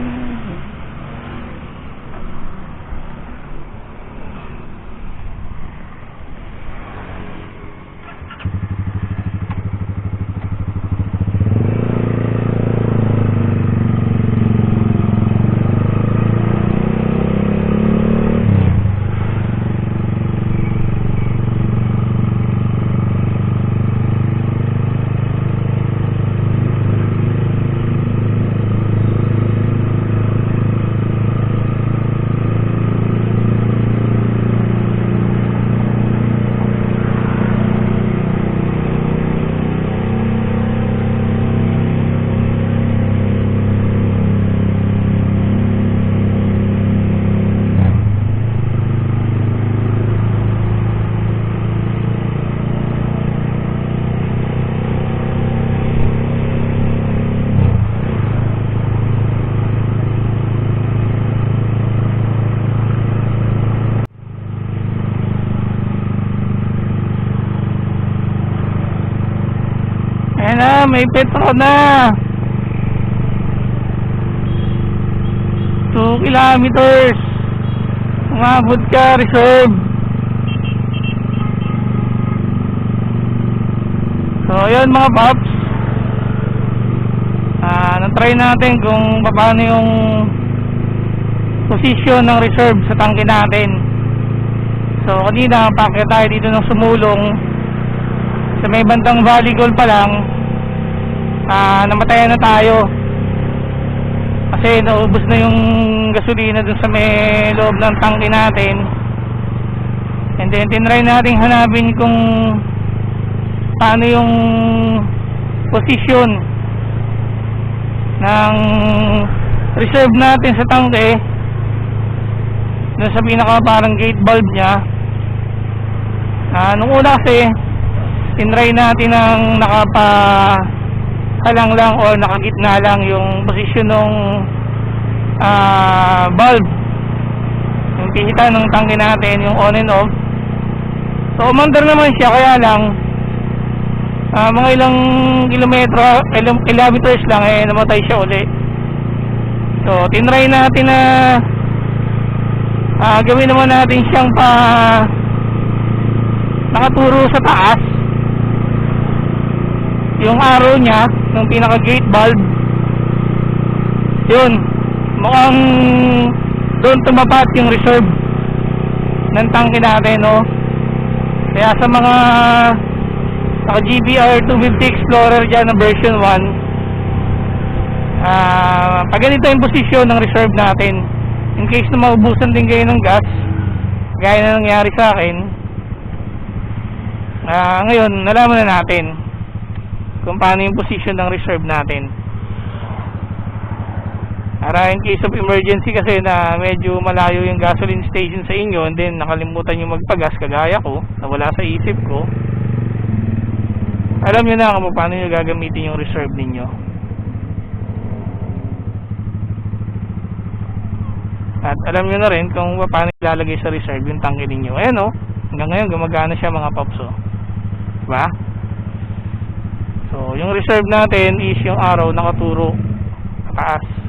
mm-hmm. Na, may petro na. 2 kilometers. Umabot ka, reserve. So, ayun mga paps. Ah, na-try natin kung paano yung position ng reserve sa tangke natin. So, kanina, packet tayo dito ng sumulong sa may bandang Valley Gold pa lang ah namatayan na tayo. Kasi naubos na yung gasolina dun sa may loob ng tangke natin. And then tinry natin hanapin kung paano yung position ng reserve natin sa tangke dun sa pinaka parang gate bulb nya ah nung una kasi tinry natin ng nakapa halang lang o nakagitna lang yung posisyon ng ah, bulb. Yung pihita ng tangke natin yung on and off. So umandar naman siya kaya lang ah, mga ilang kilometro ilang kilometers lang eh namatay siya uli. So tinry natin na ah, gawin naman natin siyang pa nakaturo sa taas. Yung arrow niya ng pinaka gate bulb. Yun. Mukhang doon tumapat yung reserve ng tangke natin no? Kaya sa mga naka GBR 250 Explorer dyan na version 1 ah pag ganito yung posisyon ng reserve natin in case na maubusan din kayo ng gas gaya na nangyari sa akin ah ngayon nalaman na natin kung paano yung position ng reserve natin. Para in case of emergency kasi na medyo malayo yung gasoline station sa inyo and then nakalimutan yung magpagas kagaya ko na wala sa isip ko. Alam nyo na kung paano nyo gagamitin yung reserve ninyo. At alam nyo na rin kung paano ilalagay sa reserve yung tangke ninyo. Ayan o hanggang ngayon gumagana siya mga paps o diba So, yung reserve natin is yung araw nakaturo taas.